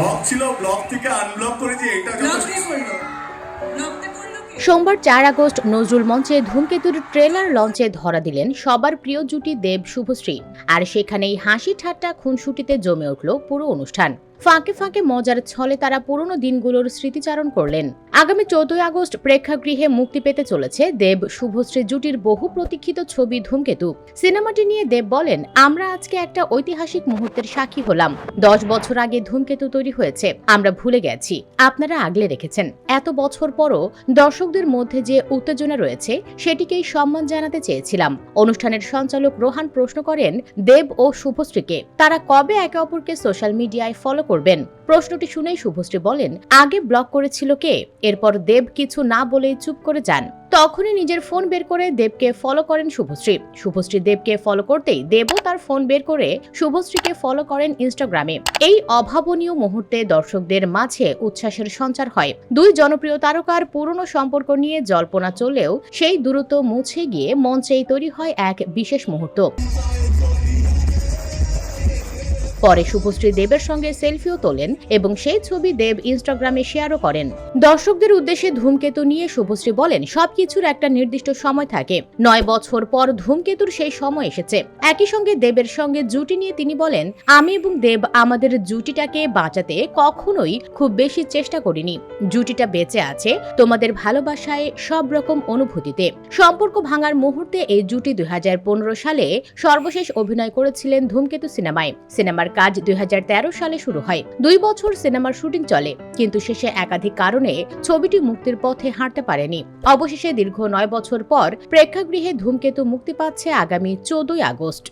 Block ছিল block থেকে unblock করেছি এটা ব্লক কে করল। সোমবার চার আগস্ট নজরুল মঞ্চে ধূমকেতুর ট্রেলার লঞ্চে ধরা দিলেন সবার প্রিয় জুটি দেব শুভশ্রী। আর সেখানেই হাসি ঠাট্টা খুনসুটিতে জমে উঠল পুরো অনুষ্ঠান। ফাঁকে ফাঁকে মজার ছলে তারা পুরনো দিনগুলোর স্মৃতিচারণ করলেন। আগামী চৌদ্দই আগস্ট প্রেক্ষাগৃহে মুক্তি পেতে চলেছে দেব শুভশ্রী জুটির বহু প্রতীক্ষিত ছবি ধূমকেতু। সিনেমাটি নিয়ে দেব বলেন, আমরা আজকে একটা ঐতিহাসিক মুহূর্তের সাক্ষী হলাম। দশ বছর আগে ধূমকেতু তৈরি হয়েছে। আমরা ভুলে গেছি। আপনারা আগলে রেখেছেন। এত বছর পরও দর্শকদের মধ্যে যে উত্তেজনা রয়েছে, সেটিকেই সম্মান জানাতে চেয়েছিলাম। অনুষ্ঠানের সঞ্চালক রোহান প্রশ্ন করেন, দেব ও শুভশ্রীকে, তারা কবে একে অপরকে সোশ্যাল মিডিয়ায় ফলো করবেন। প্রশ্নটি শুনেই শুভশ্রী বলেন, আগে ব্লক করেছিল কে? এরপর দেব কিছু না বলেই চুপ করে যান। তখনই নিজের ফোন বের করে দেবকে ফলো করেন শুভশ্রী। শুভশ্রী দেবকে ফলো করতেই দেবও তার ফোন বের করে শুভশ্রীকে ফলো করেন ইনস্টাগ্রামে এই অভাবনীয় মুহূর্তে দর্শকদের মাঝে উচ্ছ্বাসের সঞ্চার হয়। দুই জনপ্রিয় তারকার পুরনো সম্পর্ক নিয়ে জল্পনা চললেও সেই দূরত্ব মুছে গিয়ে মঞ্চেই তৈরি হয় এক বিশেষ মুহূর্ত। পরে শুভশ্রী দেবের সঙ্গে সেলফিও তোলেন এবং সেই ছবি দেব ইনস্টাগ্রামে শেয়ারও করেন। দর্শকদের উদ্দেশ্যে ধূমকেতু নিয়ে শুভশ্রী বলেন, সবকিছুর একটা নির্দিষ্ট সময় থাকে। নয় বছর পর ধূমকেতুর সেই সময় এসেছে। একই সঙ্গে দেবের সঙ্গে জুটি নিয়ে তিনি বলেন, আমি এবং দেব আমাদের জুটিটাকে বাঁচাতে কখনোই খুব বেশি চেষ্টা করিনি। জুটিটা বেঁচে আছে তোমাদের ভালোবাসায় সব রকম অনুভূতিতে। সম্পর্ক ভাঙার মুহূর্তে এই জুটি দুই হাজার পনেরো সালে সর্বশেষ অভিনয় করেছিলেন ধূমকেতু সিনেমায়। সিনেমার কাজ দুই হাজার তেরো সালে শুরু হয়। দুই বছর সিনেমার শুটিং চলে, কিন্তু শেষে একাধিক কারণে ছবিটি মুক্তির পথে হাঁটতে পারেনি। অবশেষে দীর্ঘ নয় বছর পর প্রেক্ষাগৃহে ধূমকেতু মুক্তি পাচ্ছে আগামী চোদ্দই আগস্ট।